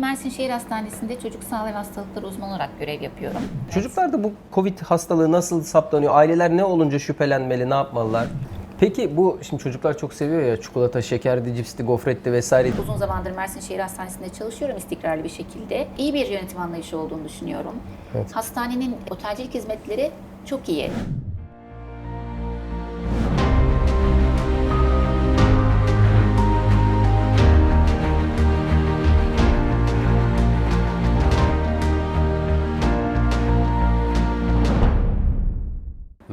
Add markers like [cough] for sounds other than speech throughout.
Mersin Şehir Hastanesi'nde çocuk sağlığı ve hastalıkları uzmanı olarak görev yapıyorum. Çocuklarda bu Covid hastalığı nasıl saptanıyor? Aileler ne olunca şüphelenmeli, ne yapmalılar? Peki bu şimdi çocuklar çok seviyor ya çikolata, şekerdi, cipsti, gofretti vesaire. Uzun zamandır Mersin Şehir Hastanesi'nde çalışıyorum istikrarlı bir şekilde. İyi bir yönetim anlayışı olduğunu düşünüyorum. Evet. Hastanenin otelcilik hizmetleri çok iyi.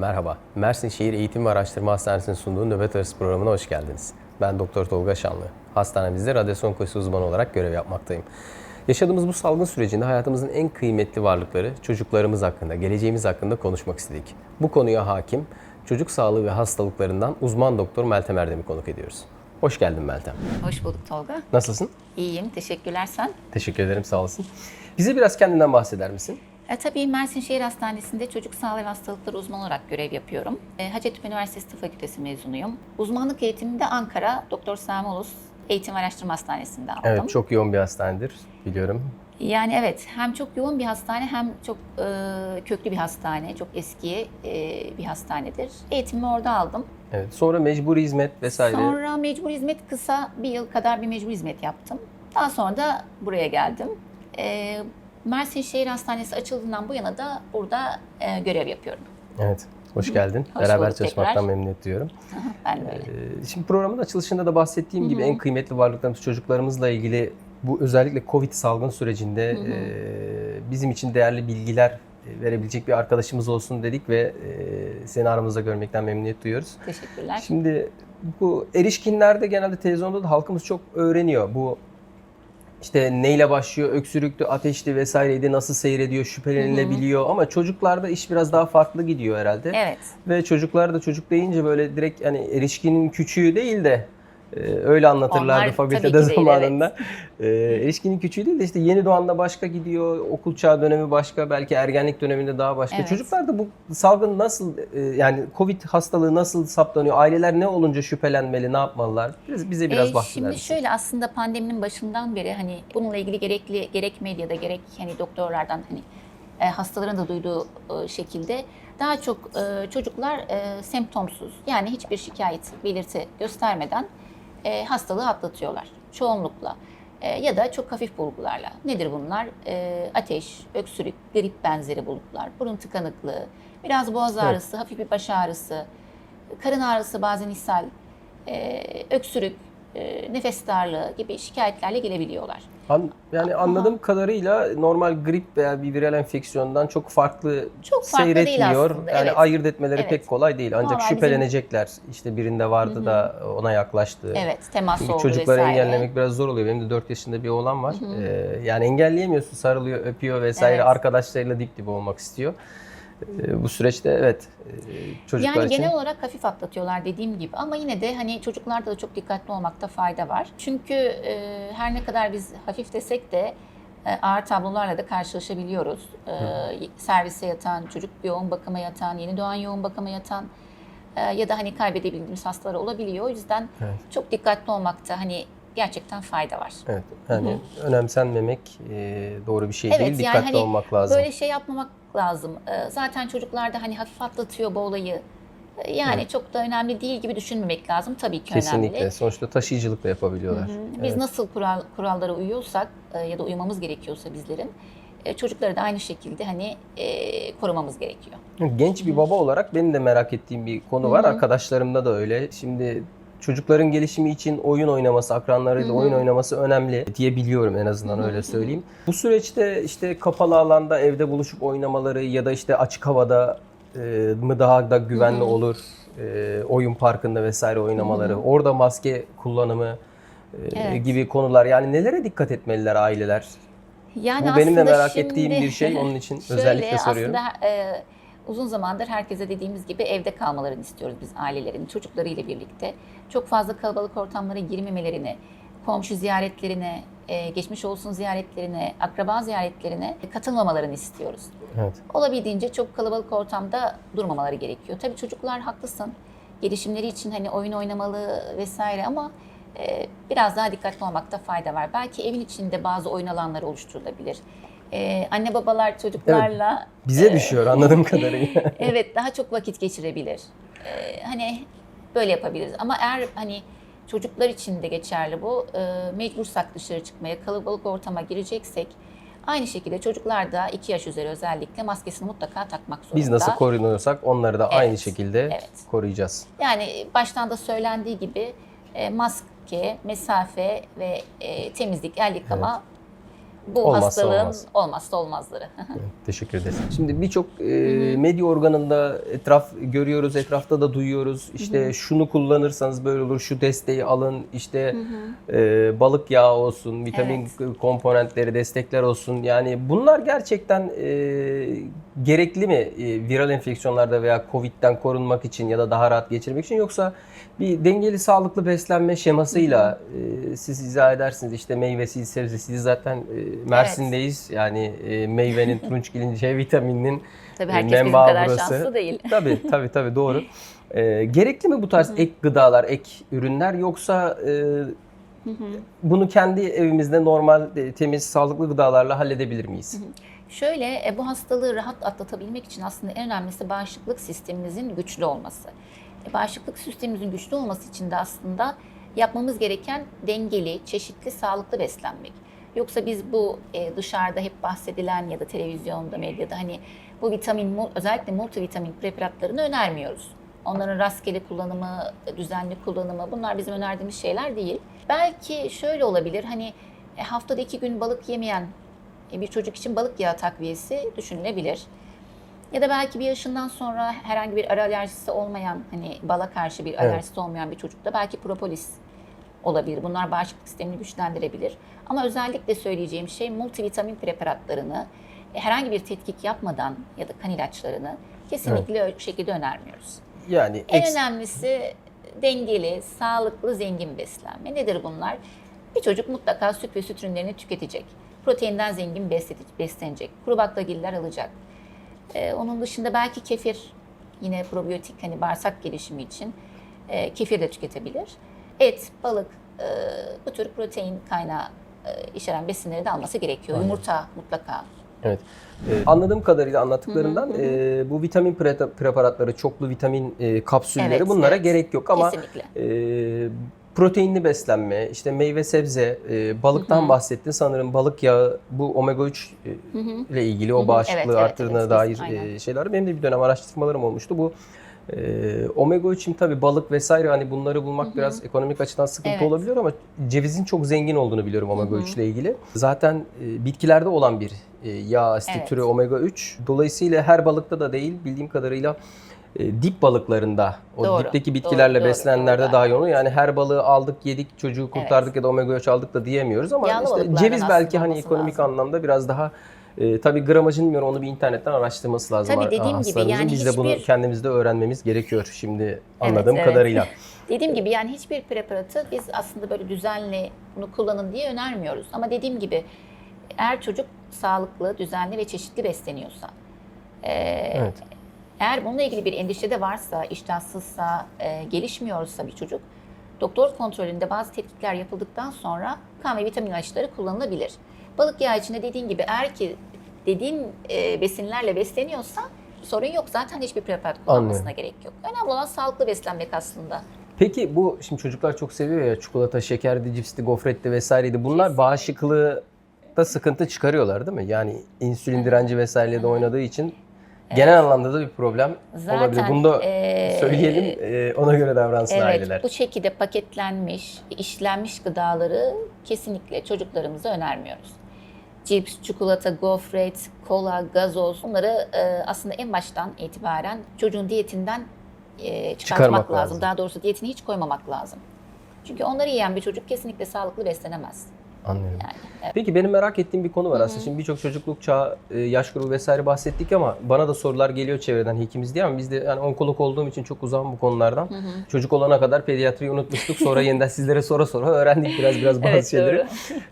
Merhaba, Mersin Şehir Eğitim ve Araştırma Hastanesi'nin sunduğu Nöbet Arası programına hoş geldiniz. Ben Doktor Tolga Şanlı. Hastanemizde radyasyon onkolojisi uzmanı olarak görev yapmaktayım. Yaşadığımız bu salgın sürecinde hayatımızın en kıymetli varlıkları çocuklarımız hakkında, geleceğimiz hakkında konuşmak istedik. Bu konuya hakim, çocuk sağlığı ve hastalıklarından uzman doktor Meltem Erdem'i konuk ediyoruz. Hoş geldin Meltem. Hoş bulduk Tolga. Nasılsın? İyiyim, teşekkürler sen. Teşekkür ederim, sağ olasın. Bize biraz kendinden bahseder misin? E, tabii Mersin Şehir Hastanesi'nde çocuk sağlığı ve hastalıkları uzmanı olarak görev yapıyorum. E, Hacettepe Üniversitesi Tıp Fakültesi mezunuyum. Uzmanlık eğitimimi de Ankara Doktor Sami Ulus Eğitim Araştırma Hastanesi'nde aldım. Evet, çok yoğun bir hastanedir biliyorum. Yani evet hem çok yoğun bir hastane hem çok e, köklü bir hastane, çok eski e, bir hastanedir. Eğitimimi orada aldım. Evet, sonra mecburi hizmet vesaire. Sonra mecbur hizmet kısa bir yıl kadar bir mecbur hizmet yaptım. Daha sonra da buraya geldim. E, Mersin Şehir Hastanesi açıldığından bu yana da burada e, görev yapıyorum. Evet, hoş geldin. Hoş Beraber çalışmaktan tekrar. memnuniyet duyuyorum. [laughs] Ben de öyle. Ee, Şimdi programın açılışında da bahsettiğim gibi en kıymetli varlıklarımız çocuklarımızla ilgili bu özellikle Covid salgın sürecinde e, bizim için değerli bilgiler e, verebilecek bir arkadaşımız olsun dedik ve e, seni aramızda görmekten memnuniyet duyuyoruz. Teşekkürler. Şimdi bu erişkinlerde genelde televizyonda da halkımız çok öğreniyor. Bu işte neyle başlıyor, öksürüktü, ateşli vesaireydi, nasıl seyrediyor, şüphelenilebiliyor. Ama çocuklarda iş biraz daha farklı gidiyor herhalde. Evet. Ve çocuklar da çocuk deyince böyle direkt hani erişkinin küçüğü değil de öyle anlatırlardı Onlar fakültede ki değil, zamanında. E, erişkinin küçüğü değil de işte yeni doğanda başka gidiyor, okul çağı dönemi başka, belki ergenlik döneminde daha başka. Evet. Çocuklarda bu salgın nasıl e, yani Covid hastalığı nasıl saptanıyor? Aileler ne olunca şüphelenmeli, ne yapmalılar? Biraz, bize biraz Ee, bahseder Şimdi misin? şöyle aslında pandeminin başından beri hani bununla ilgili gerekli gerek medyada gerek hani doktorlardan hani e, hastaların da duyduğu e, şekilde daha çok e, çocuklar e, semptomsuz yani hiçbir şikayet belirti göstermeden e, hastalığı atlatıyorlar çoğunlukla. E, ya da çok hafif bulgularla. Nedir bunlar? E, ateş, öksürük, grip benzeri bulgular, burun tıkanıklığı, biraz boğaz Evet. ağrısı, hafif bir baş ağrısı, karın ağrısı bazen ishal, e, öksürük, e, nefes darlığı gibi şikayetlerle gelebiliyorlar. An- yani anladığım kadarıyla normal grip veya bir viral enfeksiyondan çok farklı, Çok farklı değil seyretmiyor. aslında, Yani evet. ayırt etmeleri Evet. pek kolay değil. Ancak Normal bizim- şüphelenecekler. İşte birinde vardı da ona yaklaştı. Evet, temas Çünkü oldu çocukları vesaire. engellemek biraz zor oluyor. Benim de 4 yaşında bir oğlan var. Ee, yani engelleyemiyorsun. Sarılıyor, öpüyor vesaire. Evet. Arkadaşlarıyla dip dibe olmak istiyor. Ee, bu süreçte evet e, çocuklar Yani için genel olarak hafif atlatıyorlar dediğim gibi ama yine de hani çocuklarda da çok dikkatli olmakta fayda var. Çünkü e, her ne kadar biz hafif desek de e, ağır tablolarla da karşılaşabiliyoruz. E, servise yatan, çocuk yoğun bakıma yatan, yeni doğan yoğun bakıma yatan e, ya da hani kaybedebildiğimiz hastalar olabiliyor. O yüzden Evet. çok dikkatli olmakta hani gerçekten fayda var. evet yani önemsenmemek e, doğru bir şey Evet, değil. yani Dikkatli hani olmak lazım. Böyle şey yapmamak lazım. Ee, Zaten çocuklarda hani hafif atlatıyor bu olayı. Ee, Yani çok da önemli değil gibi düşünmemek lazım. Tabii ki Kesinlikle. önemli. Sonuçta taşıyıcılık da yapabiliyorlar. Biz Evet. nasıl kural, kurallara uyuyorsak e, ya da uymamız gerekiyorsa bizlerin e, çocukları da aynı şekilde hani e, korumamız gerekiyor. Genç bir baba olarak benim de merak ettiğim bir konu var. Arkadaşlarımda da öyle. Şimdi çocukların gelişimi için oyun oynaması, akranlarıyla oyun oynaması önemli diye biliyorum en azından öyle söyleyeyim. Bu süreçte işte kapalı alanda evde buluşup oynamaları ya da işte açık havada e, mı daha da güvenli olur? E, oyun parkında vesaire oynamaları, orada maske kullanımı e, Evet. gibi konular. Yani nelere dikkat etmeliler aileler? Yani Bu benim de aslında merak şimdi- ettiğim bir şey. Onun için [laughs] Şöyle, özellikle soruyorum. Aslında e, uzun zamandır herkese dediğimiz gibi evde kalmalarını istiyoruz biz ailelerin, çocuklarıyla birlikte. Çok fazla kalabalık ortamlara girmemelerini, komşu ziyaretlerine, e, geçmiş olsun ziyaretlerine, akraba ziyaretlerine katılmamalarını istiyoruz. Evet. Olabildiğince çok kalabalık ortamda durmamaları gerekiyor. Tabii çocuklar haklısın. Gelişimleri için hani oyun oynamalı vesaire ama e, biraz daha dikkatli olmakta fayda var. Belki evin içinde bazı oyun alanları oluşturulabilir. E, anne babalar çocuklarla Bize e, düşüyor anladığım kadarıyla. [laughs] evet daha çok vakit geçirebilir. Ee, hani böyle yapabiliriz ama eğer hani çocuklar için de geçerli bu. E, mecbursak dışarı çıkmaya, kalabalık ortama gireceksek aynı şekilde çocuklar da 2 yaş üzeri özellikle maskesini mutlaka takmak zorunda. Biz nasıl korunuyorsak onları da aynı Evet, şekilde evet. koruyacağız. Yani baştan da söylendiği gibi e, maske, mesafe ve e, temizlik, el yıkama bu Olmazsa hastalığın olmaz. olmazsa olmazları. [laughs] Teşekkür ederiz. Şimdi birçok e, medya organında etraf görüyoruz, etrafta da duyuyoruz. İşte şunu kullanırsanız böyle olur, şu desteği alın. İşte e, balık yağı olsun, vitamin komponentleri, destekler olsun. Yani bunlar gerçekten e, gerekli mi e, viral enfeksiyonlarda veya Covid'den korunmak için ya da daha rahat geçirmek için yoksa bir dengeli sağlıklı beslenme şemasıyla e, siz izah edersiniz. İşte meyvesi, sebzesi zaten e, Mersin'deyiz. Yani e, meyvenin, [laughs] turunçgilin C vitamininin Tabii e, herkes bizim menbaı kadar burası. şanslı değil. Tabii tabii tabii doğru. [laughs] E, gerekli mi bu tarz ek gıdalar, ek ürünler yoksa e, bunu kendi evimizde normal, e, temiz, sağlıklı gıdalarla halledebilir miyiz? Şöyle e, bu hastalığı rahat atlatabilmek için aslında en önemlisi bağışıklık sistemimizin güçlü olması. E, bağışıklık sistemimizin güçlü olması için de aslında yapmamız gereken dengeli, çeşitli, sağlıklı beslenmek. Yoksa biz bu e, dışarıda hep bahsedilen ya da televizyonda, medyada hani bu vitamin, özellikle multivitamin preparatlarını önermiyoruz. Onların rastgele kullanımı, düzenli kullanımı bunlar bizim önerdiğimiz şeyler değil. Belki şöyle olabilir hani haftada iki gün balık yemeyen bir çocuk için balık yağı takviyesi düşünülebilir. Ya da belki bir yaşından sonra herhangi bir ara alerjisi olmayan, hani bala karşı bir Evet. alerjisi olmayan bir çocukta belki propolis olabilir. Bunlar bağışıklık sistemini güçlendirebilir. Ama özellikle söyleyeceğim şey multivitamin preparatlarını e, herhangi bir tetkik yapmadan ya da kan ilaçlarını kesinlikle o şekilde önermiyoruz. Yani En önemlisi dengeli, sağlıklı, zengin beslenme. Nedir bunlar? Bir çocuk mutlaka süt ve süt ürünlerini tüketecek. Proteinden zengin beslenecek. Kuru baklagiller alacak. Ee, onun dışında belki kefir yine probiyotik hani bağırsak gelişimi için e, kefir de tüketebilir. Et, balık e, bu tür protein kaynağı e, içeren besinleri de alması gerekiyor. Yumurta mutlaka. Evet. Ee, anladığım kadarıyla anlattıklarından e, bu vitamin pre- preparatları, çoklu vitamin e, kapsülleri Evet, bunlara evet. gerek yok ama Kesinlikle. e, proteinli beslenme, işte meyve sebze, e, balıktan bahsettin sanırım balık yağı bu omega 3 e, ile ilgili o bağışıklığı Evet, evet, arttırdığına evet, dair aynen. e, şeyler. Benim de bir dönem araştırmalarım olmuştu. Bu e, omega 3'ün tabii balık vesaire hani bunları bulmak biraz ekonomik açıdan sıkıntı Evet. olabiliyor ama cevizin çok zengin olduğunu biliyorum omega 3 ile ilgili. Zaten e, bitkilerde olan bir e, yağ asidi Evet. türü omega 3. Dolayısıyla her balıkta da değil bildiğim kadarıyla e, dip balıklarında o Doğru, dipteki bitkilerle doğru, beslenenlerde doğru. daha yoğun. Yani her balığı aldık, yedik, çocuğu kurtardık ya da omega 3 aldık da diyemiyoruz ama Yağlı işte ceviz belki hani ekonomik lazım. anlamda biraz daha e, tabii gramajını bilmiyorum onu bir internetten araştırması lazım. Tabii dediğim gibi yani Biz de bunu hiçbir- kendimizde öğrenmemiz gerekiyor şimdi anladığım evet. kadarıyla. [laughs] Dediğim gibi yani hiçbir preparatı biz aslında böyle düzenli bunu kullanın diye önermiyoruz. Ama dediğim gibi eğer çocuk sağlıklı, düzenli ve çeşitli besleniyorsa, e, Evet. Eğer bununla ilgili bir endişe de varsa, iştahsızsa, e, gelişmiyorsa bir çocuk, doktor kontrolünde bazı tetkikler yapıldıktan sonra kan ve vitamin ilaçları kullanılabilir. Balık yağı içinde dediğin gibi eğer ki dediğin e, besinlerle besleniyorsa sorun yok. Zaten hiçbir preparat kullanmasına Anlıyorum. gerek yok. Önemli olan sağlıklı beslenmek aslında. Peki bu şimdi çocuklar çok seviyor ya çikolata, şekerdi, cipsti, gofretti vesaireydi. Bunlar bağışıklığı da sıkıntı çıkarıyorlar değil mi? Yani insülin direnci vesaireyle de oynadığı için genel anlamda da bir problem Zaten, olabilir. Bunu da eee, söyleyelim e, ona göre davransın Evet, aileler. bu şekilde paketlenmiş, işlenmiş gıdaları kesinlikle çocuklarımıza önermiyoruz. Cips, çikolata, gofret, kola, gazoz bunları e, aslında en baştan itibaren çocuğun diyetinden e, çıkartmak Çıkarmak lazım. lazım. Daha doğrusu diyetine hiç koymamak lazım. Çünkü onları yiyen bir çocuk kesinlikle sağlıklı beslenemez. Anlıyorum. Yani evet. Peki benim merak ettiğim bir konu var aslında. Şimdi birçok çocukluk çağı, e, yaş grubu vesaire bahsettik ama bana da sorular geliyor çevreden hekimiz diye ama biz de yani onkolog olduğum için çok uzağım bu konulardan. Çocuk olana kadar pediatriyi unutmuştuk. Sonra [laughs] yeniden sizlere sonra sonra öğrendik biraz biraz bazı Evet, şeyleri.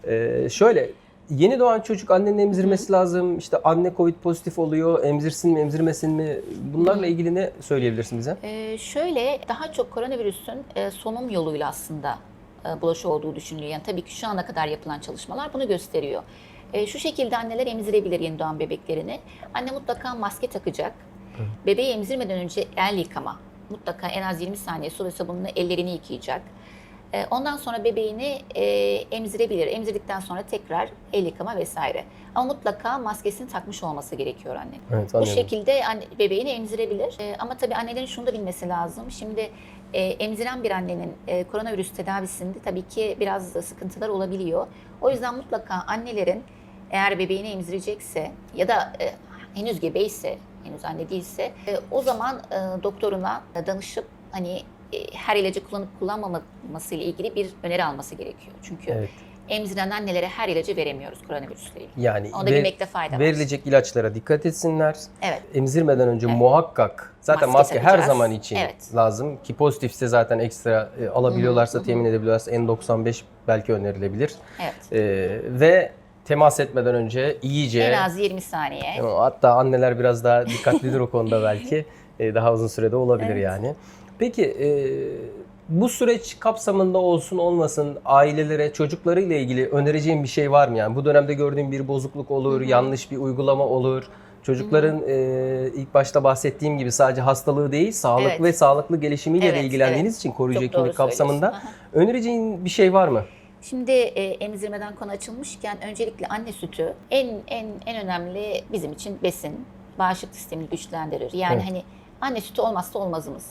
Ee, şöyle yeni doğan çocuk annenin emzirmesi lazım. İşte anne covid pozitif oluyor. Emzirsin mi emzirmesin mi? Bunlarla ilgili ne söyleyebilirsin bize? Ee, şöyle daha çok koronavirüsün e, solunum yoluyla aslında bulaşı olduğu düşünülüyor. Yani tabii ki şu ana kadar yapılan çalışmalar bunu gösteriyor. E, şu şekilde anneler emzirebilir yeni doğan bebeklerini. Anne mutlaka maske takacak. Bebeği emzirmeden önce el yıkama. Mutlaka en az 20 saniye su ve sabunla ellerini yıkayacak. E, Ondan sonra bebeğini e, emzirebilir. Emzirdikten sonra tekrar el yıkama vesaire. Ama mutlaka maskesini takmış olması gerekiyor annenin. Evet Bu şekilde anne, bebeğini emzirebilir. E, ama tabii annelerin şunu da bilmesi lazım. Şimdi e, emziren bir annenin e, koronavirüs tedavisinde tabii ki biraz da sıkıntılar olabiliyor. O yüzden mutlaka annelerin eğer bebeğini emzirecekse ya da e, henüz gebeyse, henüz anne değilse e, o zaman e, doktoruna danışıp hani e, her ilacı kullanıp kullanmaması ile ilgili bir öneri alması gerekiyor. Çünkü Evet. Emziren annelere her ilacı veremiyoruz koronavirüsle ilgili. Yani Onu da ve- bilmekte fayda var. verilecek ilaçlara dikkat etsinler. Evet. Emzirmeden önce Evet. muhakkak zaten Maske maske, her zaman için Evet. lazım ki pozitifse zaten ekstra e, alabiliyorlarsa temin edebiliyorlarsa N95 belki önerilebilir. Evet. E, ve temas etmeden önce iyice En az 20 saniye. hatta anneler biraz daha dikkatlidir o konuda belki [laughs] E, daha uzun sürede olabilir Evet. yani. Peki e, bu süreç kapsamında olsun olmasın ailelere çocuklarıyla ilgili önereceğin bir şey var mı? Yani bu dönemde gördüğün bir bozukluk olur, yanlış bir uygulama olur. Çocukların e, ilk başta bahsettiğim gibi sadece hastalığı değil, sağlık Evet. ve sağlıklı gelişimiyle de Evet, ilgilendiğiniz için koruyucu Çok doğru hekimlik kapsamında söylüyorsun. Önereceğin bir şey var mı? Şimdi e, emzirmeden konu açılmışken öncelikle anne sütü en en en önemli bizim için besin. Bağışıklık sistemini güçlendirir. Yani Evet. hani anne sütü olmazsa olmazımız.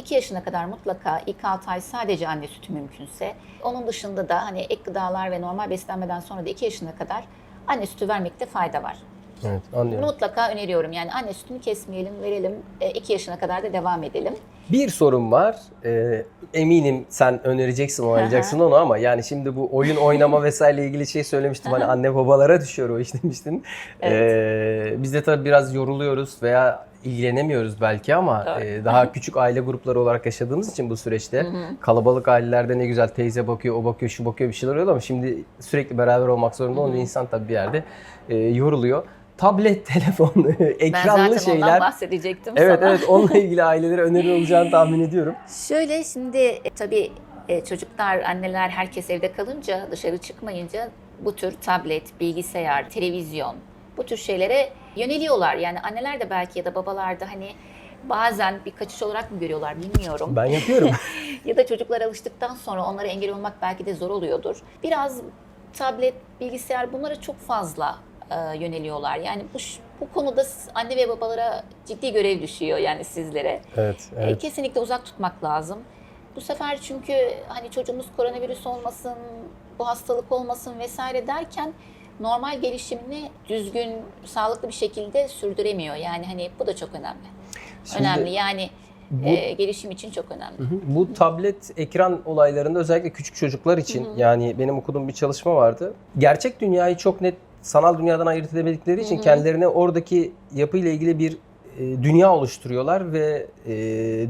2 yaşına kadar mutlaka ilk 6 ay sadece anne sütü mümkünse. Onun dışında da hani ek gıdalar ve normal beslenmeden sonra da 2 yaşına kadar anne sütü vermekte fayda var. Evet, anlıyorum. mutlaka öneriyorum. Yani anne sütünü kesmeyelim, verelim. 2 yaşına kadar da devam edelim. Bir sorum var. Ee, eminim sen önereceksin, oynayacaksın onu ama yani şimdi bu oyun oynama [laughs] vesaire ilgili şey söylemiştim. Hani anne babalara düşüyor o iş demiştin. Ee, biz de tabii biraz yoruluyoruz veya ilgilenemiyoruz belki ama Doğru. e, daha küçük aile grupları olarak yaşadığımız için bu süreçte kalabalık ailelerde ne güzel teyze bakıyor, o bakıyor, şu bakıyor bir şeyler oluyor ama şimdi sürekli beraber olmak zorunda olunca insan tabii bir yerde e, yoruluyor. Tablet, [laughs] telefon, Ben ekranlı zaten şeyler. ondan bahsedecektim Evet sana. evet onunla ilgili ailelere öneri olacağını tahmin ediyorum. Şöyle şimdi e, tabii e, çocuklar, anneler herkes evde kalınca, dışarı çıkmayınca bu tür tablet, bilgisayar, televizyon bu tür şeylere yöneliyorlar. Yani anneler de belki ya da babalar da hani bazen bir kaçış olarak mı görüyorlar bilmiyorum. Ben yapıyorum. [laughs] ya da çocuklar alıştıktan sonra onlara engel olmak belki de zor oluyordur. Biraz tablet, bilgisayar bunlara çok fazla e, yöneliyorlar. Yani bu, bu konuda anne ve babalara ciddi görev düşüyor yani sizlere. evet, E, evet. Kesinlikle uzak tutmak lazım. Bu sefer çünkü hani çocuğumuz koronavirüs olmasın, bu hastalık olmasın vesaire derken normal gelişimini düzgün, sağlıklı bir şekilde sürdüremiyor. Yani hani bu da çok önemli. Şimdi önemli yani bu- e, gelişim için çok önemli. Hı hı. Bu tablet ekran olaylarında özellikle küçük çocuklar için yani benim okuduğum bir çalışma vardı. Gerçek dünyayı çok net sanal dünyadan ayırt edemedikleri için kendilerine oradaki yapıyla ilgili bir e, dünya oluşturuyorlar ve e,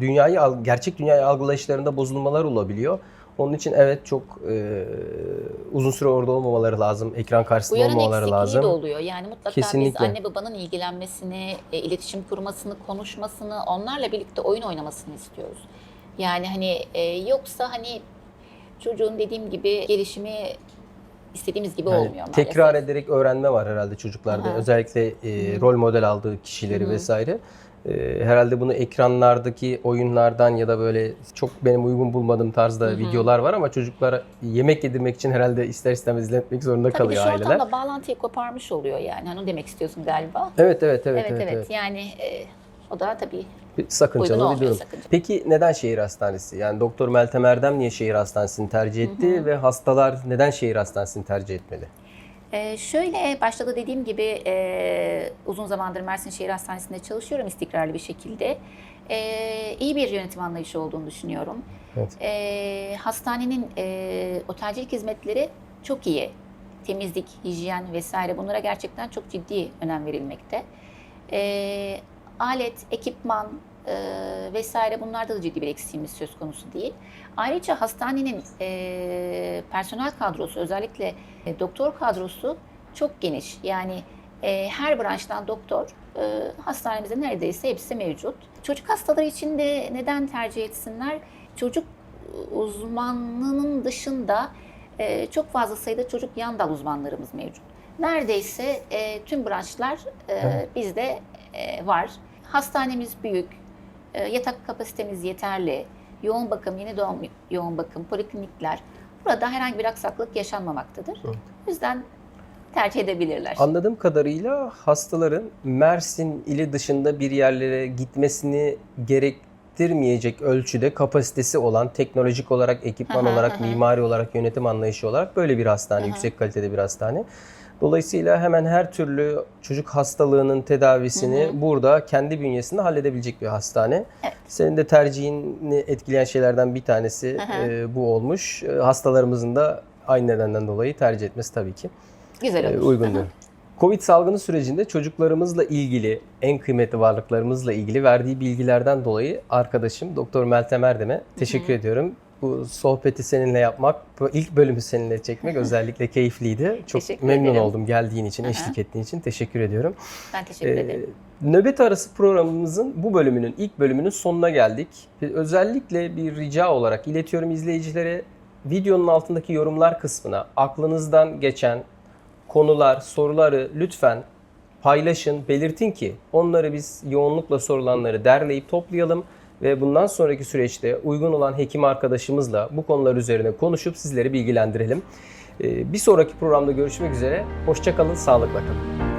dünyayı gerçek dünyayı algılayışlarında bozulmalar olabiliyor. Onun için evet çok e, uzun süre orada olmamaları lazım. Ekran karşısında Uyaran olmamaları lazım. de oluyor. Yani mutlaka Kesinlikle. biz anne babanın ilgilenmesini, e, iletişim kurmasını, konuşmasını, onlarla birlikte oyun oynamasını istiyoruz. Yani hani e, yoksa hani çocuğun dediğim gibi gelişimi istediğimiz gibi Yani olmuyor maalesef. tekrar ederek öğrenme var herhalde çocuklarda. Aha. Özellikle e, rol model aldığı kişileri vesaire. E, herhalde bunu ekranlardaki oyunlardan ya da böyle çok benim uygun bulmadığım tarzda videolar var ama çocuklara yemek yedirmek için herhalde ister istemez izletmek zorunda Tabii kalıyor şu aileler. ortamda bağlantıyı koparmış oluyor yani. Hani onu demek istiyorsun galiba. Evet evet evet Evet evet. evet, evet. yani e, o da tabii Sakıncalı bir durum. sakıncalı. Peki neden şehir hastanesi? Yani Doktor Meltem Erdem niye şehir hastanesini tercih etti ve hastalar neden şehir hastanesini tercih etmeli? Ee, şöyle başta da dediğim gibi e, uzun zamandır Mersin Şehir Hastanesi'nde çalışıyorum istikrarlı bir şekilde. E, iyi bir yönetim anlayışı olduğunu düşünüyorum. Evet. E, hastanenin e, otelcilik hizmetleri çok iyi. Temizlik, hijyen vesaire bunlara gerçekten çok ciddi önem verilmekte. E, alet, ekipman e, vesaire bunlarda da ciddi bir eksiğimiz söz konusu değil. Ayrıca hastanenin e, personel kadrosu özellikle e, doktor kadrosu çok geniş. Yani e, her branştan doktor e, hastanemizde neredeyse hepsi mevcut. Çocuk hastaları için de neden tercih etsinler? Çocuk uzmanlığının dışında e, çok fazla sayıda çocuk yan dal uzmanlarımız mevcut. Neredeyse e, tüm branşlar e, Evet. bizde e, var. Hastanemiz büyük, e, yatak kapasitemiz yeterli, yoğun bakım, yeni doğum yoğun bakım, poliklinikler. Burada herhangi bir aksaklık yaşanmamaktadır. Evet. O yüzden tercih edebilirler. Anladığım kadarıyla hastaların Mersin ili dışında bir yerlere gitmesini gerektirmeyecek ölçüde kapasitesi olan teknolojik olarak, ekipman olarak, mimari olarak, yönetim anlayışı olarak böyle bir hastane, yüksek kalitede bir hastane. Dolayısıyla hemen her türlü çocuk hastalığının tedavisini Hı hı. burada kendi bünyesinde halledebilecek bir hastane. Evet. Senin de tercihini etkileyen şeylerden bir tanesi Hı hı. e, bu olmuş. E, Hastalarımızın da aynı nedenden dolayı tercih etmesi tabii ki Güzel e, olur. uygundur. Covid salgını sürecinde çocuklarımızla ilgili, en kıymetli varlıklarımızla ilgili verdiği bilgilerden dolayı arkadaşım Doktor Meltem Erdem'e teşekkür ediyorum. Bu sohbeti seninle yapmak, bu ilk bölümü seninle çekmek özellikle keyifliydi. Çok Teşekkür memnun ederim. oldum geldiğin için, eşlik ettiğin için teşekkür ediyorum. Ben teşekkür Ee, ederim. nöbet arası programımızın bu bölümünün, ilk bölümünün sonuna geldik. Özellikle bir rica olarak iletiyorum izleyicilere videonun altındaki yorumlar kısmına aklınızdan geçen konular, soruları lütfen paylaşın, belirtin ki onları biz yoğunlukla sorulanları derleyip toplayalım ve bundan sonraki süreçte uygun olan hekim arkadaşımızla bu konular üzerine konuşup sizleri bilgilendirelim. Ee, Bir sonraki programda görüşmek üzere. Hoşçakalın, sağlıkla kalın.